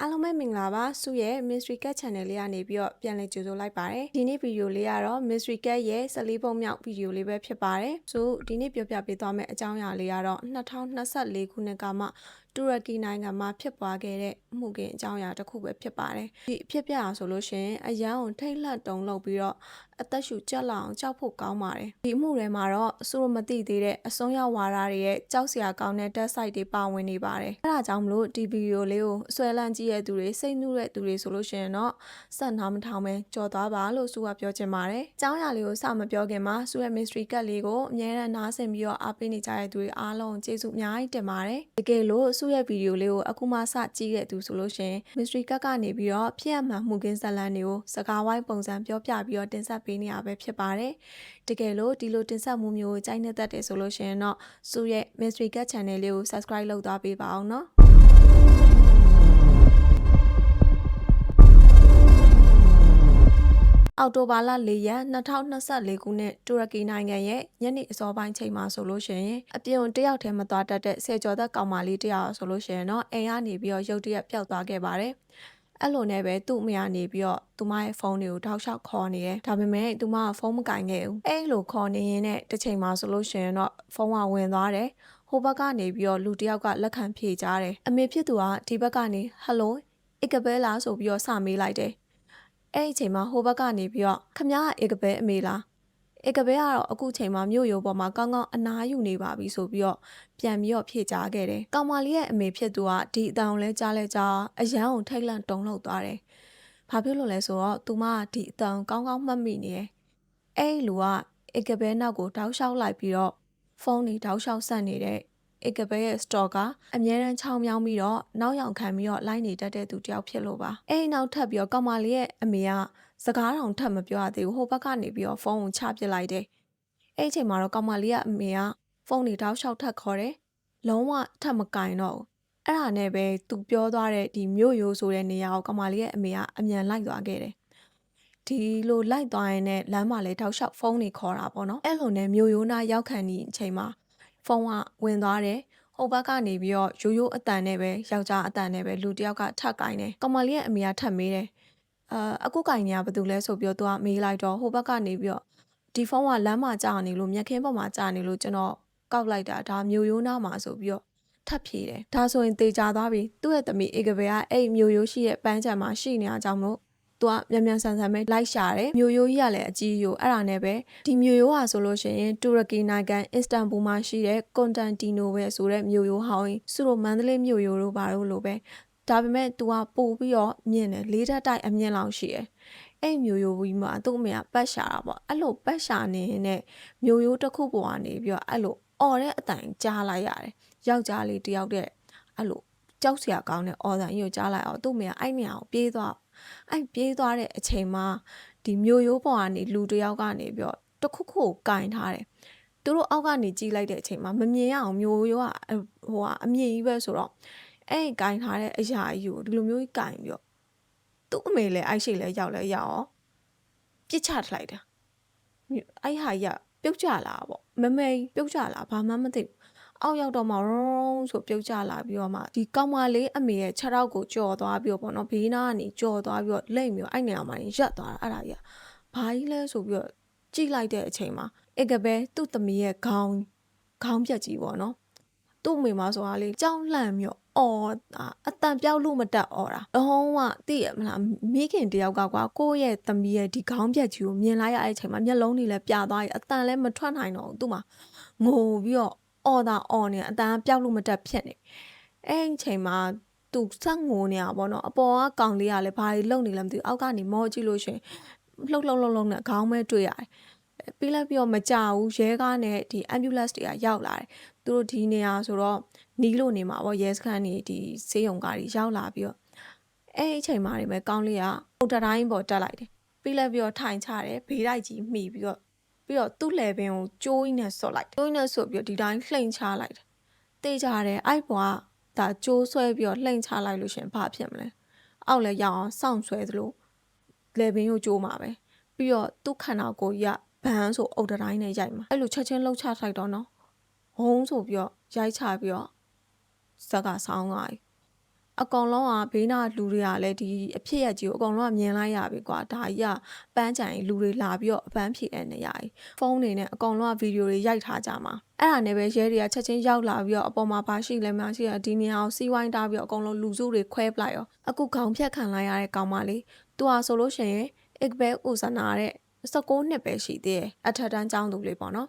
အားလုံးပဲမင်္ဂလာပါစုရဲ့ Mystery Cat Channel လေးကနေပြီးတော့ပြန်လည်ကြိုဆိုလိုက်ပါတယ်ဒီနေ့ဗီဒီယိုလေးကတော့ Mystery Cat ရဲ့14ပုံမြောက်ဗီဒီယိုလေးပဲဖြစ်ပါတယ်ဆိုဒီနေ့ပြောပြပေးသွားမယ့်အကြောင်းအရာလေးကတော့2024ခုနှစ်ကမှ တူရကီနိုင်ငံမှာဖြစ်ပွားခဲ့တဲ့အမှုကင်အကြောင်းအရာတစ်ခုပဲဖြစ်ပါတယ်ဒီအဖြစ်ပြတာဆိုလို့ရှိရင်အရန်ကိုထိတ်လန့်တုန်လှုပ်ပြီးတော့အသက်ရှူကြက်လောက်အောင်ကြောက်ဖို့ကောင်းပါတယ်ဒီအမှုထဲမှာတော့အစိုးရမသိသေးတဲ့အစွန်းရောက်ဝါဒတွေရဲ့ကြောက်စရာကောင်းတဲ့ dead site တွေပါဝင်နေပါတယ်အဲဒါကြောင့်မလို့ဒီဗီဒီယိုလေးကိုအစွဲလန့်ကြည့်ရတဲ့သူတွေစိတ်နှူးတဲ့သူတွေဆိုလို့ရှိရင်တော့ဆက်နားမထောင်ပဲကြော်သွားပါလို့စုကပြောချင်ပါတယ်အကြောင်းအရာလေးကိုစမပြောခင်မှာစုရဲ့ mystery cat လေးကိုအများနဲ့နားဆင်ပြီးတော့အားပေးနေကြတဲ့သူတွေအားလုံးကျေးဇူးအများကြီးတင်ပါတယ်တကယ်လို့စုရဲ့ဗီဒီယိုလေးကိုအခုမှစကြည့်တဲ့သူဆိုလို့ရှိရင် mystery cat ကနေပြီးတော့ဖြစ်ရမှန်မှုကင်းဇာတ်လမ်းတွေကိုစကားဝိုင်းပုံစံပြောပြပြီးတော့တင်ဆက်ပေးနေရပဲဖြစ်ပါတယ်တကယ်လို့ဒီလိုတင်ဆက်မှုမျိုးကိုကြိုက်နေတတ်တယ်ဆိုလို့ရှိရင်တော့စုရဲ့ mystery cat channel လေးကို subscribe လုပ်သွားပေးပါအောင်နော် အောက်တိုဘာလ၄ရက်2024ခုနှစ်တူရကီနိုင်ငံရဲ့ညနေအစောပိုင်းချိန်မှာဆိုလို့ရှိရင်အပြင်တယောက်တည်းမသွားတတ်တဲ့ဆယ်ကျော်သက်ကောင်မလေးတယောက်ဆိုလို့ရှိရင်တော့အိမ်ကနေပြီးတော့ရုတ်တရက်ပျောက်သွားခဲ့ပါတယ်။အဲ့လိုနဲ့ပဲသူ့အမေကနေပြီးတော့သူမရဲ့ဖုန်းတွေကိုထောက်လျှောက်ခေါ်နေတယ်။ဒါပေမဲ့သူမကဖုန်းမကင်ခဲ့ဘူး။အဲ့လိုခေါ်နေရင်နဲ့တစ်ချိန်မှာဆိုလို့ရှိရင်တော့ဖုန်းကဝင်သွားတယ်။ဟိုဘက်ကနေပြီးတော့လူတယောက်ကလက်ခံဖြေကြတယ်။အမေဖြစ်သူကဒီဘက်ကနေဟယ်လိုအကဘဲလားဆိုပြီးတော့စမေးလိုက်တယ်။ အဲ့ဒီအချိန်မှာဟိုဘက်ကနေပြီးတော့ခမရအေကဘဲအမေလားအေကဘဲကတော့အခုချိန်မှာမြို့ရိုးပေါ်မှာကောင်းကောင်းအနားယူနေပါပြီဆိုပြီးတော့ပြန်ပြီးတော့ဖြေကြားခဲ့တယ်။ကောင်မလေးရဲ့အမေဖြစ်သူကဒီအတောင်လဲကြားလဲကြားအရန်ကိုထိတ်လန့်တုန်လှုပ်သွားတယ်။ဘာဖြစ်လို့လဲဆိုတော့သူမကဒီအတောင်ကောင်းကောင်းမှတ်မိနေတယ်။အဲ့ဒီလူကအေကဘဲနောက်ကိုတောက်လျှောက်လိုက်ပြီးတော့ဖုန်းတွေတောက်လျှောက်ဆက်နေတဲ့ ဧကဘဲရဲ့ store ကအမြဲတမ်းချောင်းမြောင်းပြီးတော့နောက်ယောင်ခံပြီးတော့လိုက်နေတတ်တဲ့သူတယောက်ဖြစ်လို့ပါအဲ့ဒီနောက်ထပ်ပြီးတော့ကောင်မလေးရဲ့အမေကစကားတောင်ထပ်မပြောရသေးဘူးဟိုဘက်ကနေပြီးတော့ဖုန်းကိုချပစ်လိုက်တယ်အဲ့ဒီအချိန်မှာတော့ကောင်မလေးကအမေကဖုန်းတွေတောက်လျှောက်ထပ်ခေါ်တယ်လုံးဝထပ်မကင်တော့ဘူးအဲ့ဒါနဲ့ပဲသူပြောသွားတဲ့ဒီမြို့ရိုးဆိုတဲ့နေရာကိုကောင်မလေးရဲ့အမေကအမြန်လိုက်သွားခဲ့တယ်ဒီလိုလိုက်သွားရင်လည်းလမ်းမှာလည်းတောက်လျှောက်ဖုန်းတွေခေါ်တာပေါ့နော်အဲ့လိုနဲ့မြို့ရိုးနာရောက်ခံနေအချိန်မှာ ဖုန်းကဝင်သွားတယ်ဟိုဘက်ကနေပြီးတော့ရိုးရိုးအတန်နဲ့ပဲယောက်ျားအတန်နဲ့ပဲလူတယောက်ကထပ်ကင်တယ်ကောင်မလေးရဲ့အမေကထပ်မေးတယ်အာအခုကင်ညာဘာတူလဲဆိုပြီးတော့သူကမေးလိုက်တော့ဟိုဘက်ကနေပြီးတော့ဒီဖုန်းကလမ်းမှာကြာနေလို့မျက်ခင်းပေါ်မှာကြာနေလို့ကျွန်တော်ကောက်လိုက်တာဒါမျိုးရိုးနာမှာဆိုပြီးတော့ထပ်ဖြေတယ်ဒါဆိုရင်တေချာသွားပြီသူ့ရဲ့သမီးအေကဘဲကအဲ့မျိုးရိုးရှိရဲ့ပန်းချံမှာရှိနေအောင်ကြောင့်မို့ သူကမြန်မြန်ဆန်ဆန်ပဲလိုက်ရှာတယ်မြို့ရိုးကြီးကလည်းအကြီးရိုးအဲ့ဒါနဲ့ပဲဒီမြို့ရိုးဟာဆိုလို့ရှိရင်တူရကီနိုင်ငံအစ္စတန်ဘူမှာရှိတဲ့ကွန်တန်တီနိုပဲဆိုတဲ့မြို့ရိုးဟောင်းကြီးစုလိုမန္တလေးမြို့ရိုးတို့ဘာလို့လို့ပဲဒါပေမဲ့ तू ကပို့ပြီးတော့မြင်တယ်လေးထက်တိုက်အမြင်လောက်ရှိတယ်အဲ့မျိုးရိုးကြီးမှာသူ့အမေကပတ်ရှာတာပေါ့အဲ့လိုပတ်ရှာနေနဲ့မျိုးရိုးတစ်ခုပေါ်ကနေပြီးတော့အဲ့လိုအော်တဲ့အတိုင်ကြားလိုက်ရတယ်ယောက်ျားလေးတယောက်တဲ့အဲ့လိုကြောက်စရာကောင်းတဲ့အော်တန်ကြီးကိုကြားလိုက်အောင်သူ့အမေကအဲ့နေရာကိုပြေးသွား အဲ့ပြေးသွားတဲ့အချိန်မှာဒီမျိုးရိုးပေါ်ကနေလူတယောက်ကနေပြီးတော့တခုခုကင်ထားတယ်သူတို့အောက်ကနေကြီးလိုက်တဲ့အချိန်မှာမမြင်ရအောင်မျိုးရိုးကဟိုကအမြင့်ကြီးပဲဆိုတော့အဲ့ကင်ထားတဲ့အရာကြီးကိုဒီလိုမျိုးကြီးကင်ပြီးတော့သူ့အမေလည်းအဲ့ရှိလဲရောက်လဲရောက်အောင်ပြစ်ချထလိုက်တာအဲ့ဟာကြီးကပြုတ်ကျလာပေါ့မမေပြုတ်ကျလာဘာမှမသိဘူး အောက်ရောက်တော့မှရုံးဆိုပြုတ်ကျလာပြီးတော့မှဒီကောင်မလေးအမေရဲ့ခြေထောက်ကိုကြော်သွားပြီးတော့ပေါ့နော်ဘေးနားကနေကြော်သွားပြီးတော့လိမ့်ပြီးတော့အဲ့နေရာမှာရက်သွားတာအဲ့ဒါကြီးကဘာကြီးလဲဆိုပြီးတော့ကြိလိုက်တဲ့အချိန်မှာဧကပဲသူ့သမီးရဲ့ခေါင်းခေါင်းပြက်ကြီးပေါ့နော်သူ့မိမဆိုတာလေကြောင်းလှန်ပြီးတော့အော်အတန်ပြောက်လို့မတက်အော်တာအဟောင်းကသိရမလားမိခင်တယောက်ကကွာကိုယ့်ရဲ့သမီးရဲ့ဒီခေါင်းပြက်ကြီးကိုမြင်လိုက်ရတဲ့အချိန်မှာမျက်လုံးတွေလည်းပြသွားပြီအတန်လည်းမထွက်နိုင်တော့ဘူးသူ့မှာငိုပြီးတော့ အော်တာအော်နေအတန်ပြောက်လို့မတက်ဖြစ်နေအဲ့အချိန်မှာသူဆက်ငိုနေတာပေါ့နော်အပေါ်ကကောင်လေးကလည်းဘာတွေလုံနေလဲမသိဘူးအောက်ကနေမောကြည့်လို့ရှင်လှုပ်လှုပ်လှုပ်လှုပ်နဲ့ခေါင်းမဲတွေ့ရတယ်ပြီးလိုက်ပြီးတော့မကြဘူးရဲကားနဲ့ဒီ ambulance တွေကရောက်လာတယ်သူတို့ဒီနေရာဆိုတော့နီးလို့နေမှာပေါ့ရဲစခန်းနေဒီဆေးရုံကားတွေရောက်လာပြီးတော့အဲ့ဒီအချိန်မှာနေပဲကောင်းလေးကပုံတတိုင်းပေါ်တက်လိုက်တယ်ပြီးလိုက်ပြီးတော့ထိုင်ချတယ်ဘေးတိုက်ကြီးမှီပြီးတော့ ပြီးတော့သူ့လေပင်ကိုကျိုးကြီးနဲ့ဆော့လိုက်ကျိုးကြီးနဲ့ဆော့ပြီးတော့ဒီတိုင်းလှိမ့်ချလိုက်တယ်တေးကြတယ်အဲ့ဘွားဒါကျိုးဆွဲပြီးတော့လှိမ့်ချလိုက်လို့ရှင်ဘာဖြစ်မလဲအောက်လဲရအောင်စောင့်ဆွဲသလိုလေပင်ကိုကျိုးမှာပဲပြီးတော့သူ့ခန္ဓာကိုယ်ကြီးကဘန်းဆိုအုတ်တိုင်းနဲ့ရိုက်မှာအဲ့လိုချက်ချင်းလှုပ်ချထိုက်တော့နော်ဟုံးဆိုပြီးတော့ရိုက်ချပြီးတော့ဇက်ကဆောင်းသွားပြီ အကောင်လုံးကဘေးနာလူတွေကလည်းဒီအဖြစ်ရကြီးကိုအကောင်လုံးကမြင်လိုက်ရပြီကွာဒါကြီးကပန်းချင်လူတွေလာပြီးတော့အပန်းဖြေတဲ့နေရာကြီးဖုန်းတွေနဲ့အကောင်လုံးကဗီဒီယိုတွေရိုက်ထားကြမှာအဲ့ဒါနဲ့ပဲရဲတွေကချက်ချင်းရောက်လာပြီးတော့အပေါ်မှာဘာရှိလဲမရှိရဒီနေရာကိုစီးဝိုင်းတားပြီးတော့အကောင်လုံးလူစုတွေခွဲပလိုက်ရောအခုခေါင်းဖြတ်ခံလိုက်ရတဲ့ကောင်မလေးသူဟာဆိုလို့ရှိရင်အကဘဲဥဇနာတဲ့16နှစ်ပဲရှိသေးတယ်အထက်တန်းကျောင်းသူလေးပေါ့နော်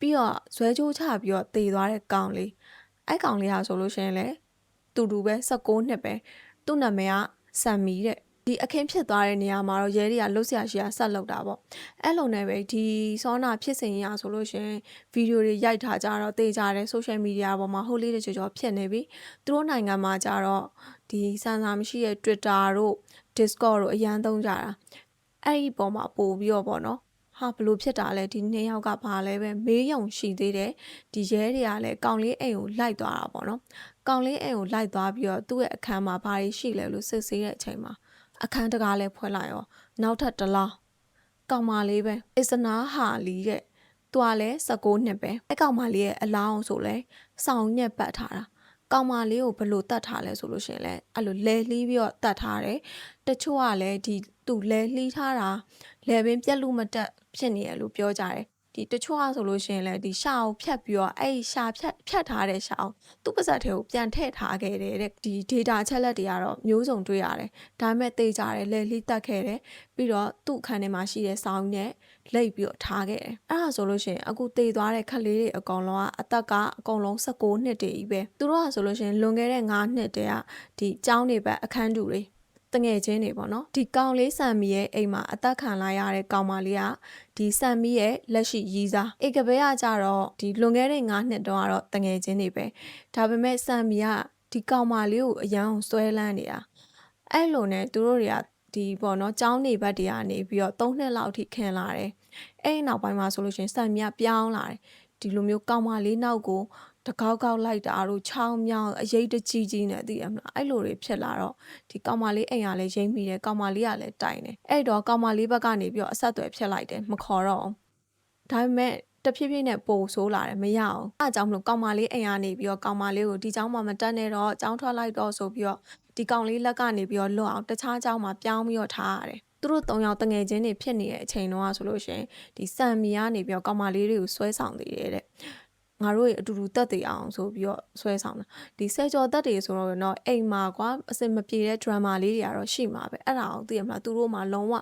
ပြီးတော့ဇွဲကြိုးချပြီးတော့တည်သွားတဲ့ကောင်လေးအဲ့ကောင်လေးဟာဆိုလို့ရှိရင်လေ တူတူပဲ16နှစ်ပဲသူ့နာမည်ကဆမ်မီတဲ့ဒီအခင်းဖြစ်သွားတဲ့နေရာမှာတော့ရဲတွေကလှုပ်ရှားရှာဆက်လုပ်တာပေါ့အဲ့လိုနဲ့ပဲဒီစောနာဖြစ်စဉ်ရဆိုလို့ရှင်ဗီဒီယိုတွေရိုက်ထားကြတော့တေးကြတယ်ဆိုရှယ်မီဒီယာပေါ်မှာဟိုလေးတွေကြောကြောဖြစ်နေပြီသူတို့နိုင်ငံမှာကြတော့ဒီစန်ဆာမရှိရဲ့ Twitter တို့ Discord တို့အရန်သုံးကြတာအဲ့ဒီပေါ်မှာပို့ပြီးတော့ပေါ့နော် ဟာဘလို့ဖြစ်တာလဲဒီနှစ်ယောက်ကဘာလဲပဲမေးယုံရှိသေးတယ်ဒီရဲတွေကလည်းကောင်လေးအိမ်ကိုလိုက်သွားတာပေါ့နော်ကောင်လေးအိမ်ကိုလိုက်သွားပြီးတော့သူ့ရဲ့အခန်းမှာဘာတွေရှိလဲလို့စစ်ဆေးတဲ့အချိန်မှာအခန်းတကားလည်းဖွင့်လိုက်ရောနောက်ထပ်တစ်လားကောင်မလေးပဲအစ္စနာဟာလီတဲ့သူကလည်း16နှစ်ပဲအဲ့ကောင်မလေးရဲ့အလောင်းဆိုလဲစောင်းညက်ပတ်ထားတာ ကောင်မလေးကိုဘလို့တတ်ထားလဲဆိုလို့ရှင်လဲအဲ့လိုလဲလှီးပြီးတော့တတ်ထားတယ်တချို့ကလည်းဒီသူလဲလှီးထားတာလဲပင်ပြက်လို့မတက်ဖြစ်နေရလို့ပြောကြတယ် ဒီတချို့ကဆိုလို့ရှိရင်လည်းဒီရှာကိုဖြတ်ပြီးတော့အဲ့ရှာဖြတ်ဖြတ်ထားတဲ့ရှာကိုသူ့ပါဇက်ထဲကိုပြန်ထည့်ထားခဲ့တယ်တဲ့ဒီ data ချက်လက်တွေကတော့မျိုးစုံတွေ့ရတယ်ဒါပေမဲ့သိကြတယ်လဲလှီးတက်ခဲ့တယ်ပြီးတော့သူ့အခန်းထဲမှာရှိတဲ့စောင်းနဲ့လိတ်ပြီးတော့ထားခဲ့တယ်အဲ့ဒါဆိုလို့ရှိရင်အခုတည်သွားတဲ့ခလေးတွေအကောင်လုံးကအသက်ကအကောင်လုံး16နှစ်တည်းကြီးပဲသူတို့ကဆိုလို့ရှိရင်လွန်ခဲ့တဲ့9နှစ်တည်းကဒီကျောင်းတွေဘက်အခန်းတူတွေ တငယ်ချင်းတွေပေါ့နော်ဒီကောင်လေးဆန်မီရဲ့အိမ်မှာအသက်ခံလိုက်ရတဲ့ကောင်မလေးကဒီဆန်မီရဲ့လက်ရှိရီးစားဧကဘဲကကြတော့ဒီလွန်ခဲ့တဲ့9နှစ်တုန်းကတော့တငယ်ချင်းတွေပဲဒါပေမဲ့ဆန်မီကဒီကောင်မလေးကိုအရန်ကိုဆွဲလန်းနေတာအဲ့လိုနဲ့သူတို့တွေကဒီပေါ့နော်ចောင်းနေဘက်တွေကနေပြီးတော့3နှစ်လောက်ထိခင်လာတယ်အဲ့ဒီနောက်ပိုင်းမှာဆိုလို့ရှိရင်ဆန်မီကပြောင်းလာတယ်ဒီလိုမျိုးကောင်မလေးနောက်ကို တကောက်ကောက်လိုက်တာတို့ချောင်းမြောင်းအရေးတကြီးကြီးနဲ့သိရမလားအဲ့လိုတွေဖြစ်လာတော့ဒီကောင်မလေးအိမ်ကလည်းရိမ့်မိတယ်ကောင်မလေးကလည်းတိုင်တယ်အဲ့တော့ကောင်မလေးဘက်ကနေပြီးတော့အဆက်အသွယ်ဖြစ်လိုက်တယ်မခေါ်တော့အောင်ဒါပေမဲ့တဖြည်းဖြည်းနဲ့ပိုဆိုးလာတယ်မရအောင်အဲအကြောင်းမလို့ကောင်မလေးအိမ်ကနေပြီးတော့ကောင်မလေးကိုဒီเจ้าမှာမတက်နဲ့တော့เจ้าထွက်လိုက်တော့ဆိုပြီးတော့ဒီကောင်လေးလက်ကနေပြီးတော့လွတ်အောင်တခြားเจ้าမှာပြောင်းပြီးတော့ထားရတယ်သူတို့၃ယောက်တငယ်ချင်းတွေဖြစ်နေတဲ့အချိန်တော့ဆိုလို့ရှိရင်ဒီစံမီကနေပြီးတော့ကောင်မလေးတွေကိုဆွဲဆောင်သေးတယ်တဲ့ ငါတို့ရေအတူတူတက်တည်အောင်ဆိုပြီးတော့ဆွဲဆောင်တာဒီဆယ်ကျော်တက်တည်ဆိုတော့တော့အိမ်မှာကွာအစင်မပြေတဲ့ drama လေးတွေကတော့ရှိမှာပဲအဲ့ဒါအောင်သိရမလားသူတို့မှလုံးဝ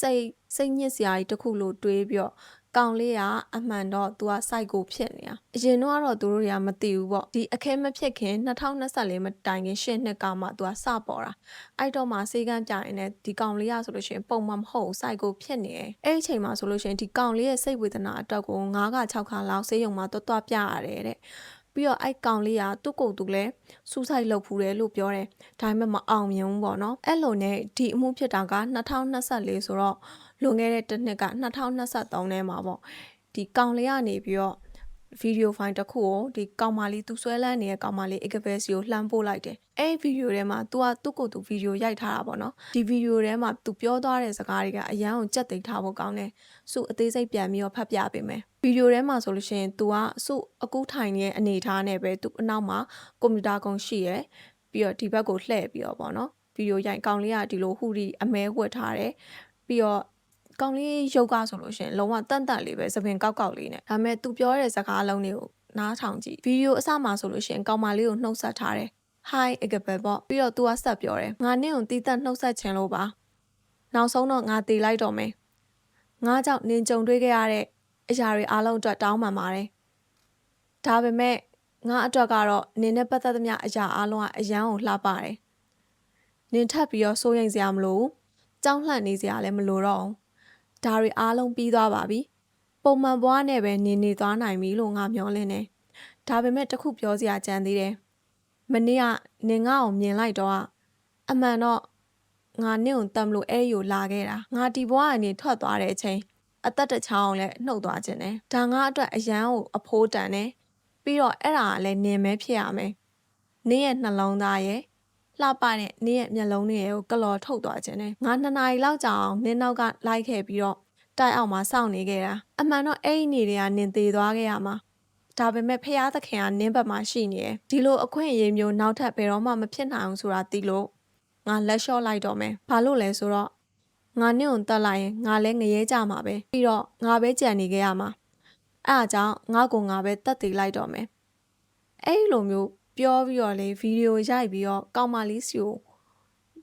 စိတ်စိတ်ညစ်စရာကြီးတစ်ခုလို့တွေးပြီးတော့ ကောင်လေးကအမှန်တော့ तू က psycho ဖြစ်နေတာအရင်တော့ကတော့သူတို့တွေကမသိဘူးပေါ့ဒီအခဲမဖြစ်ခင်2024မတိုင်ခင်ရှင်းနှစ်ကမှ तू ကစပေါ်တာအဲ့တော့မှစေကန်းပြရင်လည်းဒီကောင်လေးကဆိုလို့ရှိရင်ပုံမှန်မဟုတ် psycho ဖြစ်နေတယ်အဲ့ဒီအချိန်မှာဆိုလို့ရှိရင်ဒီကောင်လေးရဲ့စိတ်ဝေဒနာအတွက်ကို9က6ခါလောက်ဆေးရုံမှာတွတ်တွတ်ပြရတယ်တဲ့ပြီးတော့အဲ့ကောင်လေးကသူ့ကိုယ်သူလည်းစူးစိုက်လုပ်ဖူးတယ်လို့ပြောတယ်ဒါပေမဲ့မအောင်မြင်ဘူးပေါ့နော်အဲ့လိုနဲ့ဒီအမှုဖြစ်တာက2024ဆိုတော့ လွန်ခဲ့တဲ့တစ်နှစ်က2023ထဲမှာပေါ့ဒီကောင်လေးကနေပြီးတော့ဗီဒီယိုဖိုင်တစ်ခုကိုဒီကောင်မလေးသူဆွဲလန်းနေတဲ့ကောင်မလေး Ekabes ကိုလှမ်းပို့လိုက်တယ်။အဲ့ဒီဗီဒီယိုထဲမှာ तू ကသူ့ကိုယ်သူဗီဒီယိုရိုက်ထားတာပေါ့နော်။ဒီဗီဒီယိုထဲမှာ तू ပြောသွားတဲ့စကားတွေကအရန်ကိုကြက်သိမ်းထားဖို့ကောင်းတယ်။စုအသေးစိတ်ပြန်ပြီးတော့ဖတ်ပြပေးမယ်။ဗီဒီယိုထဲမှာဆိုလို့ရှိရင် तू ကစုအကူထိုင်နေတဲ့အနေထားနဲ့ပဲ तू အနောက်မှာကွန်ပျူတာကုံရှိရယ်ပြီးတော့ဒီဘက်ကိုလှည့်ပြီးတော့ပေါ့နော်။ဗီဒီယိုရိုက်ကောင်လေးကဒီလိုဟူဒီအမဲဝတ်ထားတယ်။ပြီးတော့ ကောင်လေးရုပ်ကဆိုလို့ရှိရင်လုံးဝတန့်တန့်လေးပဲသပင်ကောက်ကောက်လေးနဲ့ဒါပေမဲ့သူပြောတဲ့စကားလုံးတွေကိုနားထောင်ကြည့်ဗီဒီယိုအစမှာဆိုလို့ရှိရင်ကောင်မလေးကိုနှုတ်ဆက်ထားတယ် hi agape ပေါ့ပြီးတော့ तू ကဆက်ပြောတယ်ငါနဲ့ကိုတီးတက်နှုတ်ဆက်ခြင်းလို့ပါနောက်ဆုံးတော့ငါတေးလိုက်တော့မယ်ငါကြောင့်နင်ကြုံတွေ့ခဲ့ရတဲ့အရာတွေအားလုံးအတွက်တောင်းပန်ပါတယ်ဒါပေမဲ့ငါအတွက်ကတော့နင်နဲ့ပတ်သက်သမျှအရာအားလုံးကအရန်ကိုလှပတယ်နင်ထပ်ပြီးတော့စိုးရိမ်စရာမလိုကြောင်းလှန့်နေစရာလည်းမလိုတော့ဘူး ဒါတွေအားလုံးပြီးသွားပါပြီပုံမှန်ဘွားနဲ့ပဲနေနေသွားနိုင်ပြီလို့ငါမျှော်လင့်တယ်ဒါပေမဲ့တခုပြောစရာကြံသေးတယ်မနေ့ကနင်ငါ့ကိုမြင်လိုက်တော့အမှန်တော့ငါနင့်ကိုတမ်လို့အဲ့ဒီကိုလာခဲ့တာငါဒီဘွားကနေထွက်သွားတဲ့အချိန်အသက်တစ်ချောင်းလည်းနှုတ်သွားခြင်းတယ်ဒါငါအတွက်အရန်ကိုအဖိုးတန်တယ်ပြီးတော့အဲ့ဒါကလည်းနင်မဲဖြစ်ရမယ်နင့်ရဲ့နှလုံးသားရဲ့ လှပတဲ့နင်းရဲ့မျက်လုံးတွေကိုကလော်ထုတ်သွားခြင်းနဲ့ငါနှစ်နာရီလောက်ကြာအောင်နင်းနောက်ကလိုက်ခဲ့ပြီးတော့တိုက်အောင်မှာစောင့်နေခဲ့တာအမှန်တော့အဲ့ဒီနေတွေကနင်သေးသွားခဲ့ရမှာဒါပေမဲ့ဖះသခင်ကနင်းဘက်မှာရှိနေတယ်ဒီလိုအခွင့်အရေးမျိုးနောက်ထပ်ဘယ်တော့မှမဖြစ်နိုင်အောင်ဆိုတာသိလို့ငါလက်လျှော့လိုက်တော့မယ်ဘာလို့လဲဆိုတော့ငါနင့်ကိုတတ်လိုက်ရင်ငါလည်းငရဲကြမှာပဲပြီးတော့ငါပဲကြံနေခဲ့ရမှာအဲ့အကြောင်းငါကိုငါပဲတတ်သေးလိုက်တော့မယ်အဲ့လိုမျိုး ပြောပြီးတော့လေဗီဒီယိုရိုက်ပြီးတော့ကောင်မလေးစီကို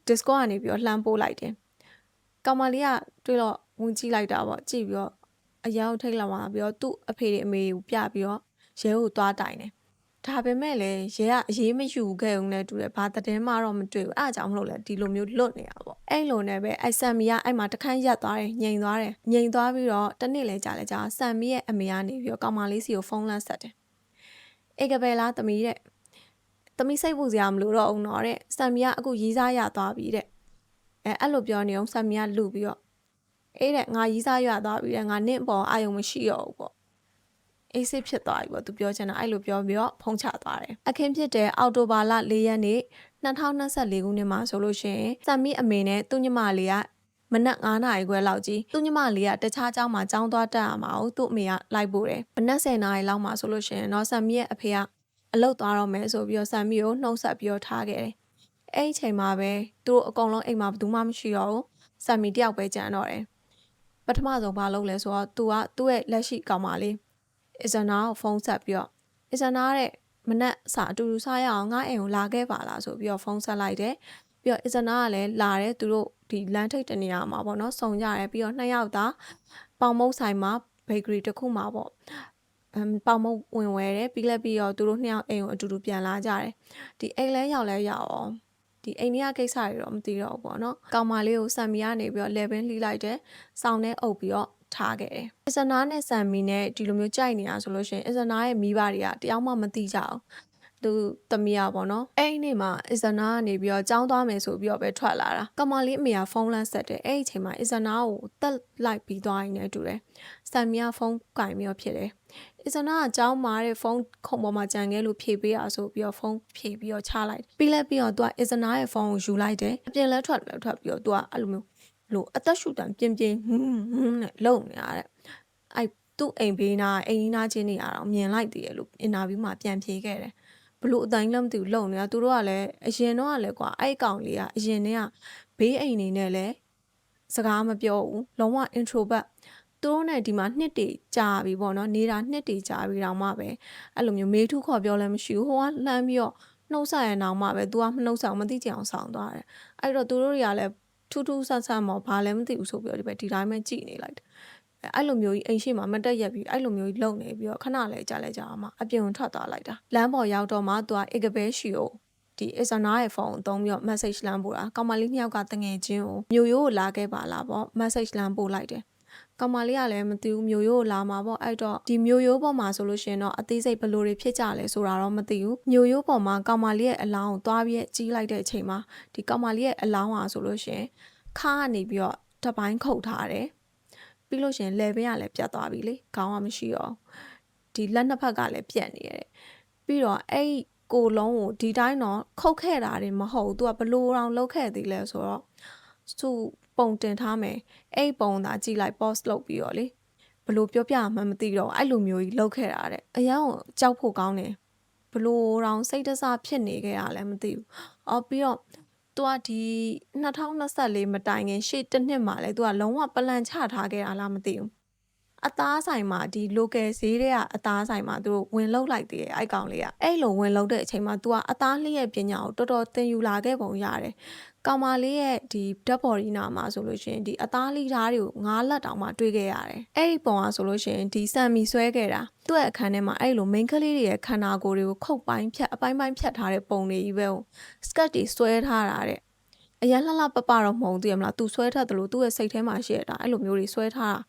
Discord ကနေပြီးတော့လှမ်းပို့လိုက်တယ်ကောင်မလေးကတွေ့တော့ဝင်ကြည့်လိုက်တာပေါ့ကြည့်ပြီးတော့အယောင်ထိတ်လာမှာပြီးတော့သူ့အဖေတွေအမေကိုပြပြီးတော့ရဲကိုသွားတိုင်တယ်ဒါပေမဲ့လည်းရဲကအရေးမယူခဲ့ုံနဲ့တူတယ်ဘာသတင်းမှတော့မတွေ့ဘူးအဲ့အကြောင်းမလို့လဲဒီလိုမျိုးလွတ်နေတာပေါ့အဲ့လိုနဲ့ပဲအဲ့ဆမ်မီကအဲ့မှာတခန်းရက်သွားတယ်ငြိမ်သွားတယ်ငြိမ်သွားပြီးတော့တနေ့လဲကြာလဲကြာဆမ်မီရဲ့အမေကနေပြီးတော့ကောင်မလေးစီကိုဖုန်းလန့်ဆက်တယ်အေကဘယ်လာသမီးတဲ့ သမီးစိတ်ပူစရာမလိုတော့အောင်တော့တဲ့ဆမ်မီကအခုရီးစားရသွားပြီတဲ့အဲအဲ့လိုပြောနေအောင်ဆမ်မီကလူပြီးတော့အေးတဲ့ငါရီးစားရသွားပြီတဲ့ငါနင့်ပေါ်အာယုံမရှိတော့ဘူးပေါ့အေးစစ်ဖြစ်သွားပြီပေါ့သူပြောချင်တာအဲ့လိုပြောပြီးတော့ဖုံးချသွားတယ်အခင်းဖြစ်တဲ့အောက်တိုဘာလ၄ရက်နေ့2024ခုနှစ်မှာဆိုလို့ရှိရင်ဆမ်မီအမေနဲ့သူ့ညီမလေးကမနက်9နာရီခွဲလောက်ကြီးသူ့ညီမလေးကတခြားကျောင်းမှာကျောင်းသွားတက်ရမှာကိုသူ့အမေကလိုက်ပို့တယ်မနက်10နာရီလောက်မှာဆိုလို့ရှိရင်တော့ဆမ်မီရဲ့အဖေက အလုတ်သွားတော့မယ်ဆိုပြီးတော့စံမီကိုနှုတ်ဆက်ပြီးတော့ထားခဲ့တယ်အဲ့ဒီအချိန်မှာပဲသူတို့အကုန်လုံးအိမ်မှာဘယ်သူမှမရှိတော့ဘူးစံမီတယောက်ပဲကြံတော့တယ်ပထမဆုံးဘာလုပ်လဲဆိုတော့သူကသူ့ရဲ့လက်ရှိကောင်မလေးအစ်ဇနာကိုဖုန်းဆက်ပြီးတော့အစ်ဇနာတဲ့မနက်စာအတူတူစားရအောင်ငါအိမ်ကိုလာခဲ့ပါလားဆိုပြီးတော့ဖုန်းဆက်လိုက်တယ်ပြီးတော့အစ်ဇနာကလည်းလာတယ်သူတို့ဒီလမ်းထိပ်တနေရာမှာပေါ့နော်စုံကြတယ်ပြီးတော့နှစ်ယောက်သားပေါင်မုတ်ဆိုင်မှာဘေကရီတစ်ခုမှာပေါ့အမ် ပေါင်မုတ်ဝင်ဝဲတယ်ပြီးလည်းပြီးတော့သူတို့နှစ်ယောက်အိမ်ကိုအတူတူပြန်လာကြတယ်ဒီအိမ်လဲရောက်လဲရောက်အောင်ဒီအိန္ဒိယကိစ္စတွေတော့မသိတော့ဘူးပေါ့နော်ကောင်မလေးကိုဆမ်မီကနေပြီးတော့ level လှီးလိုက်တယ်စောင်းနဲ့အုပ်ပြီးတော့ထားခဲ့တယ်အစနာနဲ့ဆမ်မီနဲ့ဒီလိုမျိုးကြိုက်နေတာဆိုလို့ရှိရင်အစနာရဲ့မိဘတွေကတယောက်မှမသိကြအောင်သူသမီးอ่ะပေါ့နော်အဲ့ဒီနေ့မှာအစ္စနာကနေပြီးတော့ကြောင်းသွားမယ်ဆိုပြီးတော့ပဲထွက်လာတာကမာလေးအမေကဖုန်းလန်းဆက်တယ်အဲ့ဒီအချိန်မှာအစ္စနာကိုတက်လိုက်ပြီးသွားရင်လည်းတူတယ်ဆမ်မီကဖုန်းကင်ပြီးတော့ဖြစ်တယ် အစ္စနာကကြောင်းမာတဲ့ဖုန်းခုံပေါ်မှာကြံခဲ့လို့ဖြေပေးရဆိုပြီးတော့ဖုန်းဖြေပြီးတော့ချလိုက်ပြီးလဲပြီးတော့သူကအစ္စနာရဲ့ဖုန်းကိုယူလိုက်တယ်အပြင်လဲထွက်လဲထွက်ပြီးတော့သူကအဲ့လိုမျိုးလို့အသက်ရှူတံပြင်းပြင်းဟွန်းဟွန်းနဲ့လုံနေရတဲ့အဲ့သူ့အိမ်ဘေးနာအိမ်ကြီးနာချင်းနေရတော့မြင်လိုက်သေးတယ်လို့အင်တာဗျူးမှာပြန်ဖြေခဲ့တယ်ဘလို့အတိုင်းလည်းမသိဘူးလုံနေတာသူတို့ကလည်းအရင်တော့ကလည်းကွာအဲ့အကောင်လေးကအရင်တည်းကဘေးအိမ်နေနဲ့လည်းစကားမပြောဘူးလုံးဝ introvert သူတို့နဲ့ဒီမှာနှစ်တေကြာပြီပေါ့နော်နေတာနှစ်တေကြာပြီတောင်မှပဲအဲ့လိုမျိုးမေးထုခေါ်ပြောလည်းမရှိဘူးဟိုကလှမ်းပြီးတော့နှုတ်ဆက်ရအောင်မှပဲ तू ကမနှုတ်ဆက်မသိကြအောင်ဆောင်သွားတယ်အဲ့တော့သူတို့တွေကလည်းထူးထူးဆန်းဆန်းမော်ဘာလည်းမသိဘူးဆိုပြီးတော့ဒီပဲဒီတိုင်းပဲကြည်နေလိုက်တယ်အဲ့လိုမျိုးကြီးအိမ်ရှိမှာမတက်ရက်ပြီးအဲ့လိုမျိုးကြီးလုံနေပြီးတော့ခဏလဲကြာလဲကြာမှအပြင်ထွက်သွားလိုက်တာလမ်းပေါ်ရောက်တော့မှသူကအေကဘဲရှီကိုဒီအစ္စနာရဲ့ဖုန်းကိုသုံးပြီးတော့ message လမ်းပို့တာကောင်မလေးနှစ်ယောက်ကတငယ်ချင်းကိုမျိုးရိုးကိုလာခဲ့ပါလားပေါ့ message လမ်းပို့လိုက်တယ် ကောင်မလေးကလည်းမသိဘူးမျိုးရိုးကိုလာမှာပေါ့အဲ့တော့ဒီမျိုးရိုးပေါ်မှာဆိုလို့ရှိရင်တော့အသေးစိတ်ဘယ်လိုတွေဖြစ်ကြလဲဆိုတာတော့မသိဘူးမျိုးရိုးပေါ်မှာကောင်မလေးရဲ့အလောင်းကိုသွားပြီးကြီးလိုက်တဲ့အချိန်မှာဒီကောင်မလေးရဲ့အလောင်းဟာဆိုလို့ရှိရင်ခါကနေပြီးတော့တပိုင်းခုတ်ထားတယ်ပြီးလို့ရှိရင် level ကလည်းပြတ်သွားပြီလေခေါင်းကမရှိတော့ဒီလက်နှစ်ဖက်ကလည်းပြတ်နေရတယ်ပြီးတော့အဲ့ကိုလုံးကိုဒီတိုင်းတော့ခုတ်ခဲ့တာတွေမဟုတ်ဘူးသူကဘလို့အောင်လောက်ခဲ့သေးလဲဆိုတော့သူ ပုံတင်ထားမယ်အဲ့ပုံသာကြည့်လိုက် post လုပ်ပြီးတော့လေဘလို့ပြောပြမှမသိတော့အဲ့လိုမျိုးကြီးလောက်ခဲ့တာတဲ့အရန်ကိုကြောက်ဖို့ကောင်းတယ်ဘလို့အောင်စိတ်တဆဖြစ်နေခဲ့ရလဲမသိဘူးအော်ပြီးတော့သူကဒီ2024မတိုင်ခင်ရှေ့တစ်နှစ်မှာလဲသူကလုံးဝပလန်ချထားခဲ့တာလားမသိဘူး အသားဆိုင်မှာဒီ local ဈေးတွေကအသားဆိုင်မှာသူတို့ဝင်လောက်လိုက်သေးတယ်အဲ့ကောင်လေးကအဲ့လိုဝင်လောက်တဲ့အချိန်မှာ तू ကအသားလေးရဲ့ပညာကိုတော်တော်သင်ယူလာခဲ့ပုံရတယ်ကောင်မလေးရဲ့ဒီ dead body နာမှာဆိုလို့ရှိရင်ဒီအသားလေးဓာတ်တွေကိုငါးလက်တောင်မှတွေးခဲ့ရတယ်အဲ့ဒီပုံကဆိုလို့ရှိရင်ဒီဆမ်မီဆွဲခဲ့တာသူ့ရဲ့အခန်းထဲမှာအဲ့လို main ကလေးတွေရဲ့ခန္ဓာကိုယ်တွေကိုခုတ်ပိုင်းဖြတ်အပိုင်းပိုင်းဖြတ်ထားတဲ့ပုံတွေကြီးပဲ skirt တွေဆွဲထားတာတဲ့အရန်လှလှပပတော့မဟုတ်သေးရမလားသူဆွဲထားတယ်လို့သူ့ရဲ့စိတ်ထဲမှာရှိရတာအဲ့လိုမျိုးတွေဆွဲထားတာ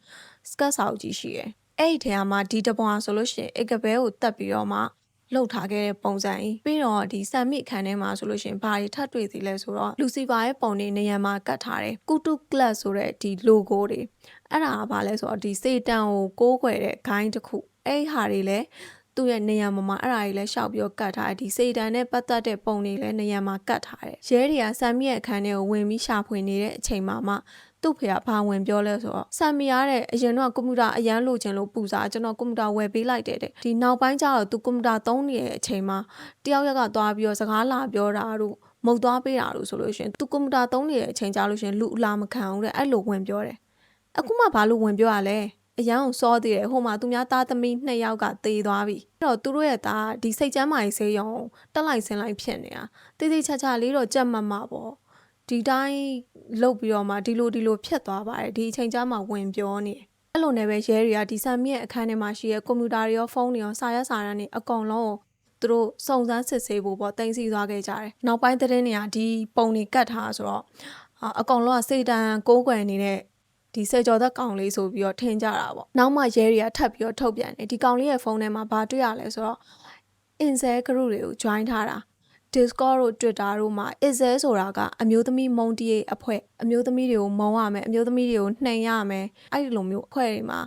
စကတ်စာအုပ်ကြီးရှိတယ်အဲ့ဒီထဲမှာဒီတပွားဆိုလို့ရှိရင်အေကဘဲကိုတက်ပြီးတော့မှလှုပ်ထားခဲ့တဲ့ပုံစံကြီးပြီးတော့ဒီဆမ်မစ်ခန်းထဲမှာဆိုလို့ရှိရင်ဘာတွေထပ်တွေ့သေးလဲဆိုတော့လူစီဖာရဲ့ပုံတွေနေရာမှာကတ်ထားတယ်ကူတူကလပ်ဆိုတဲ့ဒီ logo တွေအဲ့ဒါကဘာလဲဆိုတော့ဒီစေတန်ကိုကိုးကွယ်တဲ့ဂိုင်းတစ်ခုအဲ့ဟာတွေလည်း သူ့ရဲ့နေရာမှာမှာအဲ့ဒါကြီးလဲရှောက်ပြီးတော့ကတ်ထားတယ်ဒီစေတန်နဲ့ပတ်သက်တဲ့ပုံတွေလည်းနေရာမှာကတ်ထားတယ်ရဲတွေကဆမ်မီရဲ့အခန်းထဲကိုဝင်ပြီးရှာဖွေနေတဲ့အချိန်မှာမှသူ့ဖေကဘာဝင်ပြောလဲဆိုတော့ဆမ်မီရတဲ့အရင်တော့ကွန်ပျူတာအရန်လိုချင်လို့ပူစားကျွန်တော်ကွန်ပျူတာဝယ်ပေးလိုက်တယ်တဲ့ဒီနောက်ပိုင်းကျတော့သူကွန်ပျူတာသုံးနေတဲ့အချိန်မှာတယောက်ရက်ကသွားပြီးတော့စကားလာပြောတာတို့မုတ်သွားပေးတာတို့ဆိုလို့ရှိရင်သူကွန်ပျူတာသုံးနေတဲ့အချိန်ကြာလို့ရှိရင်လူအလာမခံဘူးတဲ့အဲ့လိုဝင်ပြောတယ်အခုမှဘာလို့ဝင်ပြောရလဲ အရန်ကိုစောသေးတယ်ဟိုမှာသူများသားသမီးနှစ်ယောက်ကသေသွားပြီအဲ့တော့သူတို့ရဲ့သားဒီစိတ်ချမ်းမာရေးဆေးရုံတက်လိုက်ဆင်းလိုက်ဖြစ်နေတာတေးသေးချာချာလေးတော့ကြက်မမပေါ့ဒီတိုင်းလုတ်ပြီးတော့မှဒီလိုဒီလိုဖြတ်သွားပါတယ်ဒီအချိန်ကျမှဝင်ပြောနေတယ်အဲ့လိုနဲ့ပဲရဲတွေကဒီဆမ်မီရဲ့အခန်းထဲမှာရှိတဲ့ကွန်ပျူတာတွေရောဖုန်းတွေရောစာရွက်စာတမ်းတွေအကုန်လုံးကိုသူတို့စုံစမ်းစစ်ဆေးဖို့ပေါ့တင်စီသွားခဲ့ကြတယ်နောက်ပိုင်းသတင်းတွေကဒီပုံတွေကတ်ထားဆိုတော့အာအကောင်လုံးကစေတန်ကိုးကွယ်နေတဲ့ ဒီစေကျော်သက်ကောင်လေးဆိုပြီးတော့ထင်ကြတာပေါ့နောက်မှရဲတွေကထပ်ပြီးတော့ထုတ်ပြန်တယ်ဒီကောင်လေးရဲ့ဖုန်းထဲမှာဘာတွေ့ရလဲဆိုတော့ incel group တွေကို join ထားတာ Discord တို့ Twitter တို့မှာ incel ဆိုတာကအမျိုးသမီးမုံတရေအဖွဲ့အမျိုးသမီးတွေကိုမုံရမယ်အမျိုးသမီးတွေကိုနှိမ်ရမယ်အဲ့ဒီလိုမျိုးအဖွဲ့တွေမှာ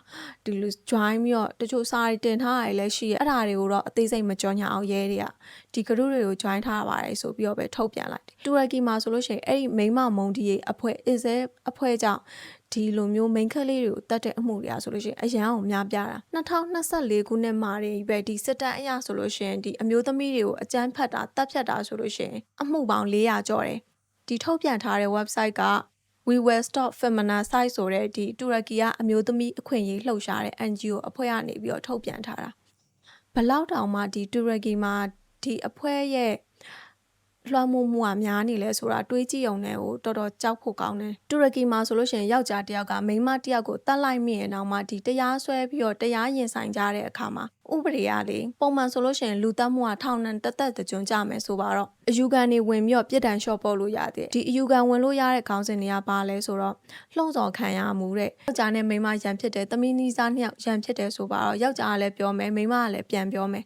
ဒီလို join ပြီးတော့တချို့စာတွေတင်ထားရတယ်လည်းရှိရအဲ့ဒါတွေကိုတော့အသေးစိတ်မကြောညာအောင်ရဲတွေကဒီ group တွေကို join ထားပါတယ်ဆိုပြီးတော့ပဲထုတ်ပြန်လိုက်တယ်တူရကီမှာဆိုလို့ရှိရင်အဲ့ဒီမိန်းမမုံတရေအဖွဲ့ incel အဖွဲ့ကြောင့် ဒီလိုမျိုး main ခက်လေးတွေကိုတတ်တဲ့အမှုတွေကဆိုလို့ရှိရင်အရန်အောင်များပြားတာ2024ခုနှစ်မှာတွေပဲဒီစစ်တပ်အရာဆိုလို့ရှိရင်ဒီအမျိုးသမီးတွေကိုအကြမ်းဖက်တာတပ်ဖြတ်တာဆိုလို့ရှိရင်အမှုပေါင်း400ကျော်တယ်ဒီထုတ်ပြန်ထားတဲ့ website က We Will Stop Feminicide ဆိုတဲ့ဒီတူရကီကအမျိုးသမီးအခွင့်အရေးလှုပ်ရှားတဲ့ NGO အဖွဲ့ကနေပြီးတော့ထုတ်ပြန်ထားတာဘလောက်တောင်မှဒီတူရကီမှာဒီအဖွဲ့ရဲ့ လွှမ်းမိုးမှုကများနေလဲဆိုတာတွေးကြည့်ုံနဲ့ကိုတော်တော်ကြောက်ဖို့ကောင်းတယ်တူရကီမှာဆိုလို့ရှိရင်ယောက်ျားတစ်ယောက်ကမိန်းမတစ်ယောက်ကိုတတ်လိုက်မိရင်တော့မှဒီတရားစွဲပြီးတော့တရားရင်ဆိုင်ကြတဲ့အခါမှာဥပဒေရလေပုံမှန်ဆိုလို့ရှိရင်လူတက်မှုကထောင်နှံတက်တက်ကြွကြမယ်ဆိုပါတော့အယူခံတွေဝင်ပြီးတော့ပြစ်ဒဏ်လျှော့ပေါ့လို့ရတယ်ဒီအယူခံဝင်လို့ရတဲ့ခေါင်းစဉ်တွေကပါလဲဆိုတော့လှုံ့ဆော်ခံရမှုတဲ့ယောက်ျားနဲ့မိန်းမရန်ဖြစ်တယ်သမီးနီးစားနှစ်ယောက်ရန်ဖြစ်တယ်ဆိုပါတော့ယောက်ျားကလည်းပြောမယ်မိန်းမကလည်းပြန်ပြောမယ်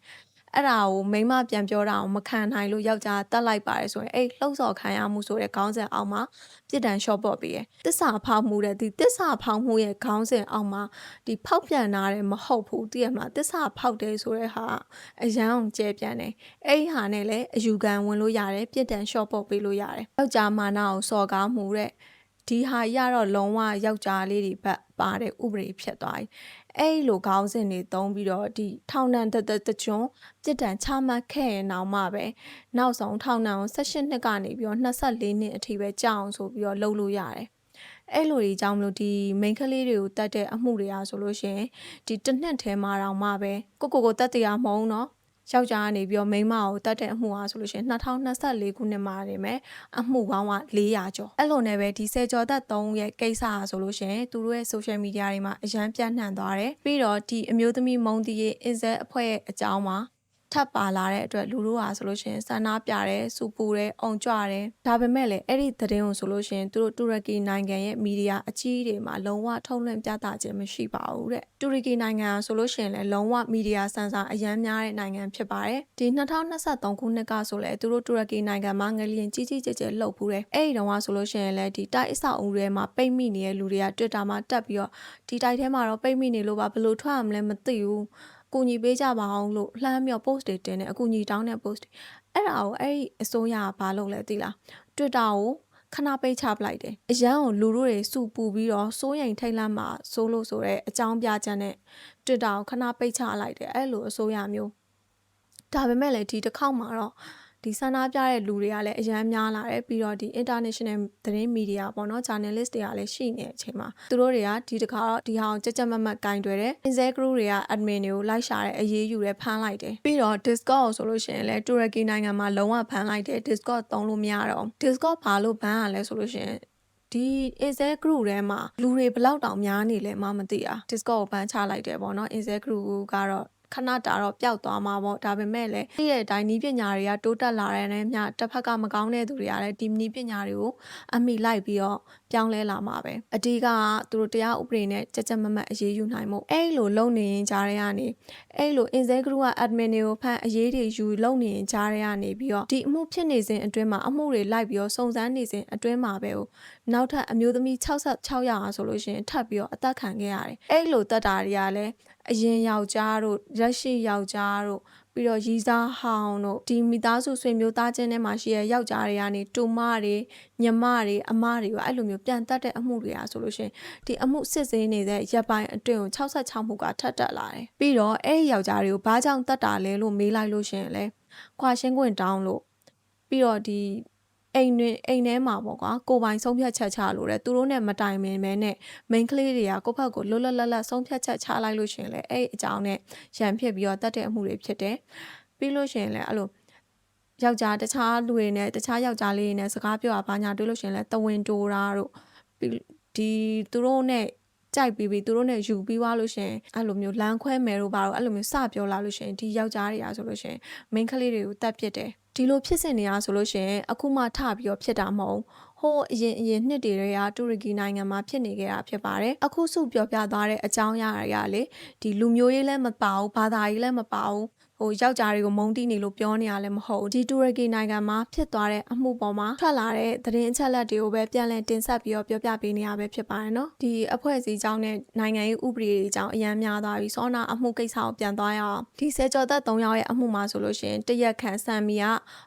အဲ့ဒါကိုမိမပြန်ပြောတာအောင်မခံနိုင်လို့ယောက်ျားတက်လိုက်ပါတယ်ဆိုရင်အဲ့လှုပ်ဆော်ခံရမှုဆိုတဲ့ခေါင်းစဉ်အောက်မှာပြစ်ဒဏ်လျှော့ပေါ့ပေးတယ်တစ္ဆာဖောက်မှုတဲ့ဒီတစ္ဆာဖောက်မှုရဲ့ခေါင်းစဉ်အောက်မှာဒီဖောက်ပြန်တာတယ်မဟုတ်ဘူးတည့်ရမှာတစ္ဆာဖောက်တယ်ဆိုတဲ့ဟာအရန်အောင်ကျဲပြန်တယ်အဲ့ဒီဟာနဲ့လည်းအယူခံဝင်လို့ရတယ်ပြစ်ဒဏ်လျှော့ပေါ့ပေးလို့ရတယ်ယောက်ျားမာနကိုစော်ကားမှုတဲ့ဒီဟာရတော့လုံးဝယောက်ျားလေးတွေဘက်ပါတဲ့ဥပဒေဖြစ်သွားပြီ အဲ့လိုခေါင်းစဉ်တွေသုံးပြီးတော့ဒီထောင်နှံတတတချွန်းပြစ်ဒဏ်ချမှတ်ခဲ့ရင်တော့မှပဲနောက်ဆုံးထောင်နှံကို18နှစ်ကနေပြီးတော့24နှစ်အထိပဲကြာအောင်ဆိုပြီးတော့လုပ်လို့ရတယ်အဲ့လိုကြီးကြောင့်မလို့ဒီ main ကလေးတွေကိုတတ်တဲ့အမှုတွေအားဆိုလို့ရှိရင်ဒီတစ်နှစ်ထဲမှာတော့မှပဲကိုကိုကိုတတ်တရားမဟုတ်နော် ယောက်ျားကနေပြီးတော့မိန်းမကိုတတ်တဲ့အမှုအားဆိုလို့ရှိရင်2024ခုနှစ်မှာနေမယ်အမှုပေါင်းက400ကျော်အဲ့လိုနဲ့ပဲဒီဆယ်ကျော်သက်3ရဲ့ကိစ္စအားဆိုလို့ရှိရင်သူတို့ရဲ့ social media တွေမှာအရန်ပြန့်နှံ့သွားတယ်ပြီးတော့ဒီအမျိုးသမီးမုံတီရဲ့ Inzel အဖွဲ့ရဲ့အကြောင်းမှာ ထပ်ပါလာတဲ့အတွက်လူတို့ဟာဆိုလို့ရှိရင်ဆန္ဒပြတယ်စူပူတယ်အုံကြွတယ်ဒါပေမဲ့လည်းအဲ့ဒီသတင်းကိုဆိုလို့ရှိရင်သူတို့တူရကီနိုင်ငံရဲ့မီဒီယာအကြီးတွေမှာလုံးဝထုတ်လွှင့်ပြသခြင်းမရှိပါဘူးတဲ့တူရကီနိုင်ငံဆိုလို့ရှိရင်လည်းလုံးဝမီဒီယာစံစာအရန်များတဲ့နိုင်ငံဖြစ်ပါတယ်ဒီ2023ခုနှစ်ကဆိုလည်းသူတို့တူရကီနိုင်ငံမှာငလျင်ကြီးကြီးကျယ်ကျယ်လှုပ်ဖူးတယ်အဲ့ဒီတော့ကဆိုလို့ရှိရင်လည်းဒီတိုက်အဆောက်အဦတွေမှာပိတ်မိနေတဲ့လူတွေက Twitter မှာတက်ပြီးတော့ဒီတိုက်ထဲမှာတော့ပိတ်မိနေလို့ပါဘယ်လိုထွက်ရမလဲမသိဘူး ကူညီပေးကြပါအောင်လို့လှမ်းပြီးတော့ post တွေတင်တယ်အကူညီတောင်းတဲ့ post တွေအဲ့ဒါကိုအဲ့ဒီအစိုးရကဘာလုပ်လဲသိလား Twitter ကိုခဏပိတ်ချပလိုက်တယ်အရန်ကိုလူတို့တွေစုပူပြီးတော့စိုးရိမ်ထိတ်လန့်မှစိုးလို့ဆိုတဲ့အကြောင်းပြချက်နဲ့ Twitter ကိုခဏပိတ်ချလိုက်တယ်အဲ့လိုအစိုးရမျိုးဒါပေမဲ့လည်းဒီတစ်ခေါက်မှာတော့ ဒီဆန္ဒပြတဲ့လူတွေကလည်းအရန်များလာတယ်ပြီးတော့ဒီ international သတင်းမီဒီယာပေါ့နော် journalist တွေကလည်းရှိနေတဲ့အချိန်မှာသူတို့တွေကဒီတစ်ခါတော့ဒီဟာကိုကြက်ကြက်မတ်မတ်ကင်တွယ်တယ် Inzel group တွေက admin တွေကိုလိုက်ရှာတဲ့အရေးယူတယ်ဖမ်းလိုက်တယ်ပြီးတော့ Discord ဆိုလို့ရှိရင်လည်းတူရကီနိုင်ငံမှာလုံးဝဖမ်းလိုက်တယ် Discord သုံးလို့မရတော့ Discord ဘာလို့ဘန်းရလဲဆိုလို့ရှိရင်ဒီ Inzel group ထဲမှာလူတွေဘလောက်တောင်များနေလဲမှမသိတာ Discord ကိုဘန်းချလိုက်တယ်ပေါ့နော် Inzel group ကတော့ ခဏတာတော့ပျောက်သွားမှာပေါ့ဒါပေမဲ့လည်းသိတဲ့အတိုင်းနီးပညာတွေကတိုးတက်လာတဲ့နဲ့မျှတစ်ဖက်ကမကောင်းတဲ့သူတွေကလည်းဒီနီးပညာတွေကိုအမိလိုက်ပြီးတော့ ပြောင်းလဲလာမှာပဲအဓိကကသူတို့တရားဥပဒေနဲ့ကြက်ကြက်မမတ်အရေးယူနိုင်မှုအဲ့လိုလုံနေရင်ကြားရကနေအဲ့လို Inzel Group က admin တွေကိုဖန်အရေးတွေယူလုံနေရင်ကြားရကနေပြီးတော့ဒီအမှုဖြစ်နေစဉ်အတွင်းမှာအမှုတွေလိုက်ပြီးတော့စုံစမ်းနေစဉ်အတွင်းမှာပဲနောက်ထပ်အမျိုးသမီး66ရာဆိုလို့ရှိရင်ထပ်ပြီးတော့အသက်ခံခဲ့ရတယ်အဲ့လိုတက်တာတွေကလည်းအရင်ယောက်ျားတို့ရက်ရှိယောက်ျားတို့ ပြီးတော့ရီစားဟောင်းတို့ဒီမိသားစုဆွေမျိုးသားချင်းထဲမှာရှိတဲ့ယောက်ျားတွေကနေတူမတွေညီမတွေအမတွေကိုအဲ့လိုမျိုးပြန်တက်တဲ့အမှုတွေအားဆိုလို့ရှရင်ဒီအမှုစစ်ဆေးနေတဲ့ရပ်ပိုင်းအတွင်းကို66မှုကထပ်တက်လာတယ်ပြီးတော့အဲ့ဒီယောက်ျားတွေကိုဘာကြောင့်တက်တာလဲလို့မေးလိုက်လို့ရှရင်လဲခွာရှင်းခွင့်တောင်းလို့ပြီးတော့ဒီ အိမ်တွင်အိမ်ထဲမှာပေါ့ကွာကိုပိုင်ဆုံးဖြတ်ချက်ချလို့တဲ့သူတို့နဲ့မတိုင်ပင်ပဲနဲ့ main ကလေးတွေကကိုယ့်ဘက်ကိုလွတ်လွတ်လပ်လပ်ဆုံးဖြတ်ချက်ချလိုက်လို့ရှရင်လေအဲ့ဒီအကြောင်းနဲ့ရန်ဖြစ်ပြီးတော့တတ်တဲ့အမှုတွေဖြစ်တယ်ပြီးလို့ရှရင်လေအဲ့လိုယောက်ျားတခြားလူတွေနဲ့တခြားယောက်ျားလေးတွေနဲ့စကားပြောတာဘာညာတွေ့လို့ရှရင်လေတဝင်းတိုးတာတို့ပြီးဒီသူတို့နဲ့ ကြိုက်ပြီးပြီးသူတို့နဲ့ယူပြီးသွားလို့ရှရင်အဲ့လိုမျိုးလမ်းခွဲမယ်တို့ဘာလို့အဲ့လိုမျိုးစပြောလာလို့ရှရင်ဒီယောက်ျားတွေကဆိုလို့ရှရင် main ကလေးတွေကိုတတ်ဖြစ်တယ်ဒီလိုဖြစ်စဉ်နေရဆိုလို့ရှရင်အခုမှထပြီးတော့ဖြစ်တာမဟုတ်ဟိုးအရင်အရင်နှစ်တွေကတူရကီနိုင်ငံမှာဖြစ်နေခဲ့တာဖြစ်ပါတယ်အခုစုပြောပြသွားတဲ့အကြောင်းအရာတွေကလေဒီလူမျိုးရေးလည်းမပါဘူးဘာသာရေးလည်းမပါဘူး ဟိုယောက်ျားတွေကိုမုန်းတီးနေလို့ပြောနေရလည်းမဟုတ်ဘူးဒီတူရကီနိုင်ငံမှာဖြစ်သွားတဲ့အမှုပေါ်မှာထွက်လာတဲ့သတင်းအချက်အလက်တွေကိုပဲပြန်လည်တင်ဆက်ပြီးတော့ပြောပြပေးနေရပဲဖြစ်ပါတယ်နော်ဒီအဖွဲ့အစည်းကြောင်းနဲ့နိုင်ငံရေးဥပဒေတွေကြောင်းအရန်များသွားပြီစောနာအမှုကိစ္စကိုပြန်သွားရအောင်ဒီဆယ်ကျော်သက်၃ယောက်ရဲ့အမှုမှာဆိုလို့ရှိရင်တရက်ခန့်ဆန်မီက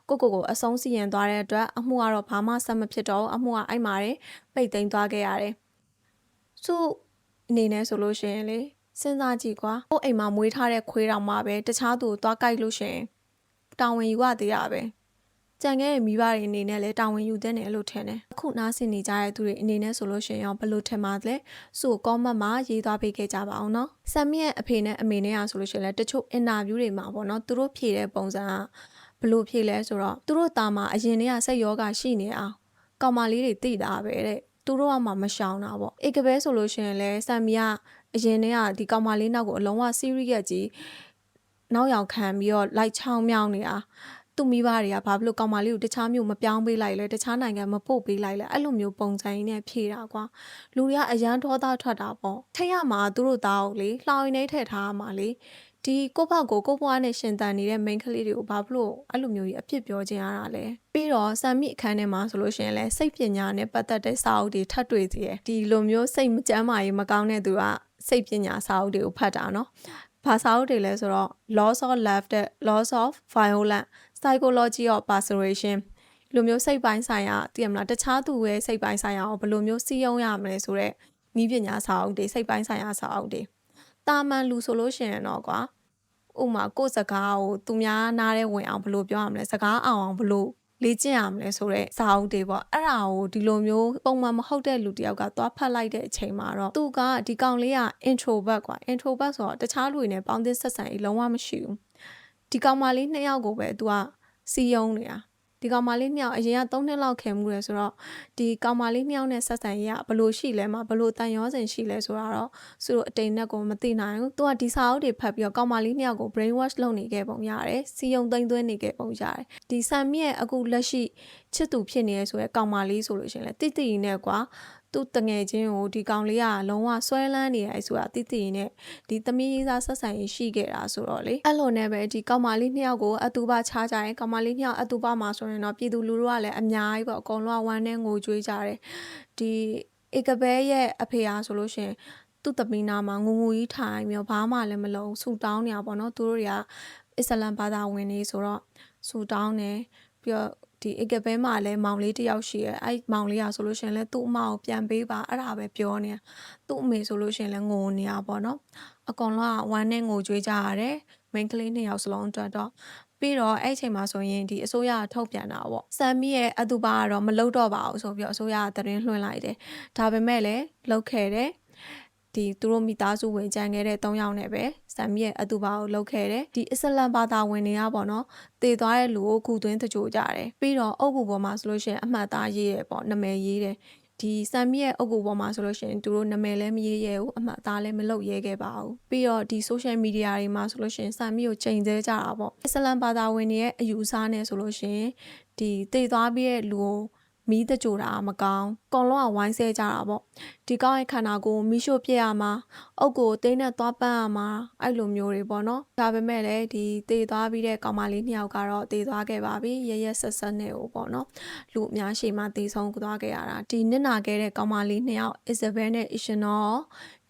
ကိုကိုကိုအဆုံးစီရင်သွားတဲ့အတွက်အမှုကတော့ဘာမှဆက်မဖြစ်တော့ဘူးအမှုကအဲ့မှာတယ်ပိတ်သိမ်းသွားခဲ့ရတယ်စုအနေနဲ့ဆိုလို့ရှိရင်လေ စဉ်းစားကြည့်ကွာ။ကို့အိမ်မှာမွေးထားတဲ့ခွေးတောင်မှပဲတခြားသူကိုသွားကြိုက်လို့ရှရင်တာဝန်ယူရသေးရပဲ။ကြံခဲ့တဲ့မိဘတွေအနေနဲ့လည်းတာဝန်ယူတဲ့တယ်လို့ထင်တယ်။အခုနားဆင်နေကြတဲ့သူတွေအနေနဲ့ဆိုလို့ရှရင်ရောဘယ်လိုထင်ပါသလဲ။စုကောမန့်မှာရေးသွားပေးခဲ့ကြပါအောင်နော်။ဆမ်မီရဲ့အဖေနဲ့အမေနဲ့อ่ะဆိုလို့ရှရင်လည်းတချို့အင်တာဗျူးတွေမှာပေါ့နော်သူတို့ဖြေတဲ့ပုံစံကဘယ်လိုဖြေလဲဆိုတော့သူတို့သားမှာအရင်တည်းကစိတ်ယောဂရှိနေအောင်ကောင်မလေးတွေသိတာပဲတဲ့။သူတို့ကမှမရှောင်တာပေါ့အေကပဲဆိုလို့ရှိရင်လဲဆမ်မီက အရင်တည်းကဒီကောင်မလေးနောက်ကိုအလုံးဝ serious ကြီးနောက်ရောက်ခံပြီးတော့လိုက်ချောင်းမြောင်းနေတာသူ့မိဘတွေကဘာဖြစ်လို့ကောင်မလေးကိုတခြားမျိုးမပြောင်းပေးလိုက်လဲတခြားနိုင်ငံမပို့ပေးလိုက်လဲအဲ့လိုမျိုးပုံစံရင်းနဲ့ဖြေတာကွာလူတွေကအရန်ဒေါသထွက်တာပေါ့ထိတ်ရမှာသူတို့သားကိုလေလှောင်ရင်းနေထည့်ထားမှာလေဒီကိုဖောက်ကိုကိုပွားနဲ့ရှင်တန်နေတဲ့ main ကလေးတွေကိုဘာဖြစ်လို့အဲ့လိုမျိုးကြီးအဖြစ်ပြောခြင်းရတာလဲပြီးတော့ဆမ်မီအခန်းထဲမှာဆိုလို့ရှိရင်လည်းစိတ်ပညာနဲ့ပတ်သက်တဲ့စာအုပ်တွေထပ်တွေ့သေးတယ်ဒီလိုမျိုးစိတ်မကြမ်းမာရေးမကောင်းတဲ့သူက စိတ်ပညာစာအုပ်တွေကိုဖတ်တာနော်ဘာစာအုပ်တွေလဲဆိုတော့ loss of love တဲ့ loss of violence psychology of persuasion လူမျိုးစိတ်ပိုင်းဆိုင်ရာသိရမလားတခြားသူရဲ့စိတ်ပိုင်းဆိုင်ရာကိုဘယ်လိုမျိုးစီးရုံးရမလဲဆိုတော့ဤပညာစာအုပ်တွေစိတ်ပိုင်းဆိုင်ရာစာအုပ်တွေတာမန်လူဆိုလို့ရှိရင်တော့ကွာဥမာကိုယ်စကားကိုသူများနားထဲဝင်အောင်ဘယ်လိုပြောရမလဲစကားအောင်အောင်ဘယ်လို လေ့ကျင့်ရမလဲဆိုတော့စာအုပ်တွေပေါ့အဲ့ဒါကိုဒီလိုမျိုးပုံမှန်မဟုတ်တဲ့လူတယောက်ကသွားဖတ်လိုက်တဲ့အချိန်မှာတော့သူကဒီကောင်လေးက introvert ကွာ introvert ဆိုတော့တခြားလူတွေနဲ့ပေါင်းသင်းဆက်ဆံရေးလုံးဝမရှိဘူးဒီကောင်မလေးနှစ်ယောက်ကိုပဲသူကစီယုံနေတာ ဒီကောင်မလေးနှစ်ယောက်အရင်က3နှစ်လောက်ခင်မှုတယ်ဆိုတော့ဒီကောင်မလေးနှစ်ယောက်နဲ့ဆက်ဆံရေးကဘလို့ရှိလဲမှာဘလို့တန်ရောစင်ရှိလဲဆိုတာတော့သူတို့အတိမ်နဲ့ကိုမသိနိုင်ဘူးသူကဒီစာအုပ်တွေဖတ်ပြီးတော့ကောင်မလေးနှစ်ယောက်ကို brain wash လုပ်နေခဲ့ပုံရတယ်စီယုံသိမ့်သွင်းနေခဲ့ပုံရတယ်ဒီဆမ်မီရဲ့အခုလက်ရှိချစ်သူဖြစ်နေရဆိုရဲကောင်မလေးဆိုလို့ရှိရင်လေတိတိနဲ့ကွာ သူ့တငယ်ချင်းကိုဒီကောင်လေးကလုံးဝဆွဲလန်းနေတယ်ဆိုတာတိတိနဲ့ဒီသမီးရေးစားဆက်ဆံရေးရှိခဲ့တာဆိုတော့လေအဲ့လိုနဲ့ပဲဒီကောင်မလေးနှစ်ယောက်ကိုအတူပါချားကြရင်ကောင်မလေးနှစ်ယောက်အတူပါမှာဆိုရင်တော့ပြည်သူလူထုကလည်းအများကြီးပေါ့အကုန်လုံးကဝမ်းနဲ့ငိုကြွေးကြတယ်ဒီဧကဘဲရဲ့အဖေအားဆိုလို့ရှိရင်သူ့သမီးနာမှာငူငူကြီးထိုင်ပြီးတော့ဘာမှလည်းမလုပ်ဆူတောင်းနေတာပေါ့နော်သူတို့တွေကအစ္စလမ်ဘာသာဝင်နေဆိုတော့ဆူတောင်းတယ်ပြီးတော့ ဒီဧကဘဲမှာလည်းမောင်လေးတယောက်ရှိရဲအဲ့မောင်လေးอ่ะဆိုလို့ရှိရင်လည်းသူ့အမကိုပြန်ပေးပါအဲ့ဒါပဲပြောနေတာသူ့အမေဆိုလို့ရှိရင်လည်းငိုနေတာပေါ့နော်အကောင်လုံးကဝမ်းနဲ့ငိုကြွေးကြရတယ်မိန်းကလေးနှစ်ယောက်စလုံးအတွက်တော့ပြီးတော့အဲ့အချိန်မှာဆိုရင်ဒီအစိုးရထုတ်ပြန်တာပေါ့ဆမ်မီရဲ့အတူပါကတော့မလုပ်တော့ပါဘူးဆိုပြီးတော့အစိုးရကသတင်းလွှင့်လိုက်တယ်ဒါပေမဲ့လည်းလုပ်ခဲ့တယ် ဒီသူတို့မိသားစုဝင်ကြံခဲ့တဲ့၃ယောက်နဲ့ပဲဆမ်မီရဲ့အတူပါကိုလုပ်ခဲ့တယ်ဒီအစ္စလမ်ဘာသာဝင်တွေကပေါ့နော်တည်သွားတဲ့လူကိုခုသွင်းတကြိုကြတယ်ပြီးတော့အုပ်ကူပေါ်မှာဆိုလို့ရှိရင်အမှတ်သားရေးရပေါ့နာမည်ရေးတယ်ဒီဆမ်မီရဲ့အုပ်ကူပေါ်မှာဆိုလို့ရှိရင်သူတို့နာမည်လည်းမရေးရဘူးအမှတ်အသားလည်းမလုပ်ရဲခဲ့ပါဘူးပြီးတော့ဒီ social media တွေမှာဆိုလို့ရှိရင်ဆမ်မီကိုချိန်သေးကြတာပေါ့အစ္စလမ်ဘာသာဝင်တွေရဲ့အယူအဆနဲ့ဆိုလို့ရှိရင်ဒီတည်သွားပြီးတဲ့လူကို မီးတကြိုတာမကောင်းအကုန်လုံးကဝိုင်းဆဲကြတာပေါ့ဒီကောင်းရဲ့ခန္ဓာကိုယ်မီးရှို့ပြစ်ရမှာအုတ်ကိုသိန်းနဲ့သွားပန်းရမှာအဲ့လိုမျိုးတွေပေါ့နော်ဒါပေမဲ့လည်းဒီတည်သွားပြီးတဲ့ကောင်မလေးနှစ်ယောက်ကတော့တည်သွားခဲ့ပါပြီရရက်ဆက်ဆက်နဲ့ဟိုပေါ့နော်လူအများရှိမှတည်ဆုံးသွားခဲ့ရတာဒီနစ်နာခဲ့တဲ့ကောင်မလေးနှစ်ယောက် Isabel နဲ့ Ishino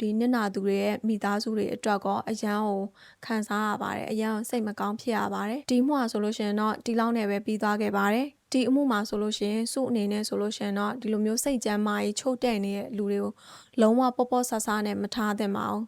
ဒီနစ်နာသူတွေရဲ့မိသားစုတွေအတွက်ကောအရန်ကိုခံစားရပါတယ်အရန်ကိုစိတ်မကောင်းဖြစ်ရပါတယ်ဒီမှုอ่ะဆိုလို့ရှိရင်တော့ဒီလောက်နဲ့ပဲပြီးသွားခဲ့ပါတယ် ဒီအမှုမှာဆိုလို့ရှိရင်စုအနေနဲ့ဆိုလို့ရှိရင်တော့ဒီလိုမျိုးစိတ်ကြမ်းမာကြီးချုပ်တဲ့နေတဲ့လူတွေကိုလုံးဝပေါ့ပေါ့ဆဆနဲ့မထားသင့်ပါဘူး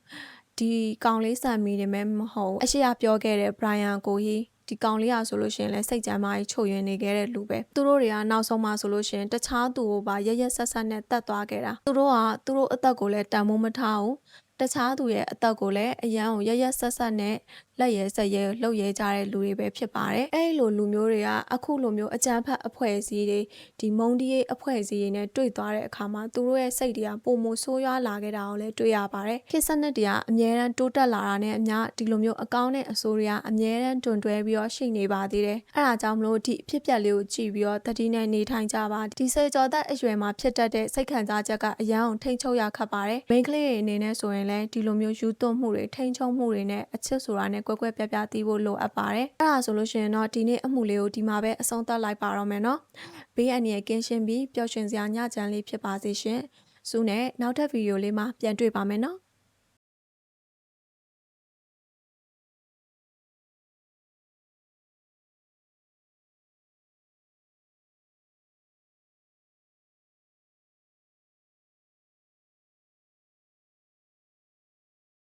ဒီကောင်လေးဆန်မီနေမဲမဟုတ်ဘူးအရှိရပြောခဲ့တဲ့ Brian ကိုကြီးဒီကောင်လေးอ่ะဆိုလို့ရှိရင်လည်းစိတ်ကြမ်းမာကြီးချုပ်ယွင်းနေခဲ့တဲ့လူပဲသူတို့တွေကနောက်ဆုံးမှဆိုလို့ရှိရင်တခြားသူကိုပါရရက်ဆက်ဆက်နဲ့တတ်သွားခဲ့တာသူတို့ကသူတို့အသက်ကိုလည်းတန်မိုးမထားဘူးတခြားသူရဲ့အသက်ကိုလည်းအရန်ကိုရရက်ဆက်ဆက်နဲ့ လက်ရဲဆက်ရဲလှုပ်ရဲကြတဲ့လူတွေပဲဖြစ်ပါတယ်။အဲ့လိုလူမျိုးတွေကအခုလိုမျိုးအကြမ်းဖက်အဖွဲ့အစည်းတွေဒီမုံဒီရေးအဖွဲ့အစည်းတွေနဲ့တွေ့သွားတဲ့အခါမှာသူတို့ရဲ့စိတ်တွေကပုံမဆိုးရွားလာခဲ့တာကိုလည်းတွေ့ရပါတယ်။ခေတ်စနစ်တွေကအများရန်တိုးတက်လာတာနဲ့အမျှဒီလိုမျိုးအကောင့်နဲ့အဆိုးတွေကအများရန်တွန်တွဲပြီးတော့ရှိနေပါသေးတယ်။အဲ့ဒါကြောင့်မလို့ဒီအဖြစ်ပြက်လေးကိုကြည့်ပြီးတော့တတိနဲ့နေထိုင်ကြပါဒီစေကျော်သက်အရွယ်မှာဖြစ်တတ်တဲ့စိတ်ခံစားချက်ကအရန်အောင်ထိန်ချုပ်ရခတ်ပါတယ်။ main ကလေးတွေအနေနဲ့ဆိုရင်လည်းဒီလိုမျိုးယူသွတ်မှုတွေထိန်ချုပ်မှုတွေနဲ့အချစ်ဆိုတာနဲ့ကွက်ကွက်ပြပြသိဖို့လိုအပ်ပါတယ်။အဲ့ဒါဆိုလို့ရှိရင်တော့ဒီနေ့အမှုလေးကိုဒီမှာပဲအဆုံးသတ်လိုက်ပါတော့မယ်နော်။ဘေးအန္တရာယ်ကင်းရှင်းပြီးပျော်ရွှင်စရာညချမ်းလေးဖြစ်ပါစေရှင်။စုနဲ့နောက်ထပ်ဗီဒီယိုလေးမှာပြန်တွေ့ပါမယ်နော်။